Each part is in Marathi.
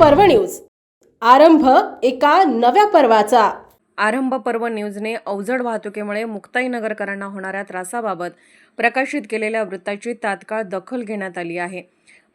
पर्व न्यूज. आरंभ एका नव्या पर्वाचा. आरंभ पर्व न्यूजने अवजड वाहतुकीमुळे मुक्ताईनगरकरांना होणाऱ्या त्रासाबाबत प्रकाशित केलेल्या वृत्ताची तात्काळ दखल घेण्यात आली आहे.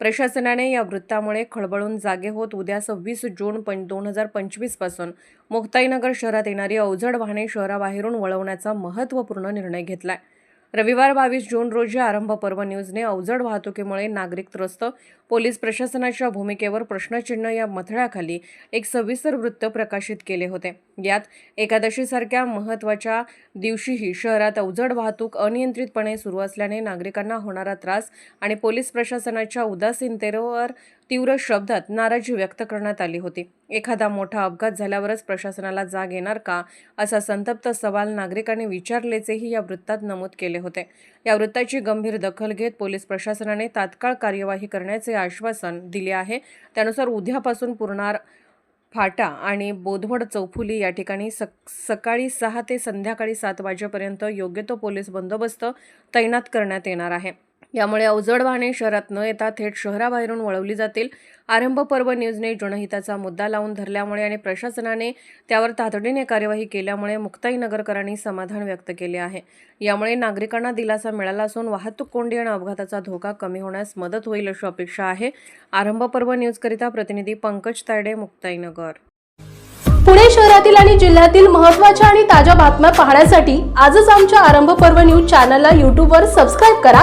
प्रशासनाने या वृत्तामुळे खळबळून जागे होत उद्या सव्वीस जून पं दोन हजार पंचवीसपासून मुक्ताईनगर शहरात येणारी अवजड वाहने शहराबाहेरून वळवण्याचा महत्त्वपूर्ण निर्णय घेतला आहे रविवार बावीस जून रोजी आरंभ पर्व न्यूजने अवजड वाहतुकीमुळे नागरिक त्रस्त. पोलीस प्रशासनाच्या भूमिकेवर प्रश्नचिन्ह या मथळ्याखाली एक सविस्तर वृत्त प्रकाशित केले होते. यात एकादशीसारख्या महत्त्वाच्या दिवशीही शहरात अवजड वाहतूक अनियंत्रितपणे सुरू असल्याने नागरिकांना होणारा त्रास आणि पोलीस प्रशासनाच्या उदासीनतेवर तीव्र शब्दात नाराजी व्यक्त करण्यात आली होती. एखादा मोठा अपघात झाल्यावरच प्रशासनाला जाग येणार का? असा संतप्त सवाल नागरिकांनी विचारल्याचेही या वृत्तात नमूद केले होते. या वृत्ताची गंभीर दखल घेत पोलीस प्रशासनाने तात्काळ कार्यवाही करण्याचे आश्वासन दिले आहे. त्यानुसार उद्यापासून पुरणार फाटा आणि बोधवड चौफुली या ठिकाणी सक सकाळी सहा ते संध्याकाळी सात वाजेपर्यंत योग्य तो पोलीस बंदोबस्त तैनात करण्यात येणार आहे. यामुळे अवजड वाहने शहरात न येता थेट शहराबाहेरून वळवली जातील. आरंभ पर्व न्यूजने जनहिताचा मुद्दा लावून धरल्यामुळे आणि प्रशासनाने त्यावर तातडीने कार्यवाही केल्यामुळे मुक्ताईनगरकरांनी समाधान व्यक्त केले आहे. यामुळे नागरिकांना दिलासा मिळाला असून वाहतूक कोंडी आणि अपघाताचा धोका कमी होण्यास मदत होईल अशी अपेक्षा आहे. आरंभ पर्व न्यूजकरिता प्रतिनिधी पंकज तायडे मुक्ताईनगर. पुणे शहरातील आणि जिल्ह्यातील महत्त्वाच्या आणि ताज्या बातम्या पाहण्यासाठी आजच आमच्या आरंभ पर्व न्यूज चॅनलला यूट्यूबवर सबस्क्राईब करा.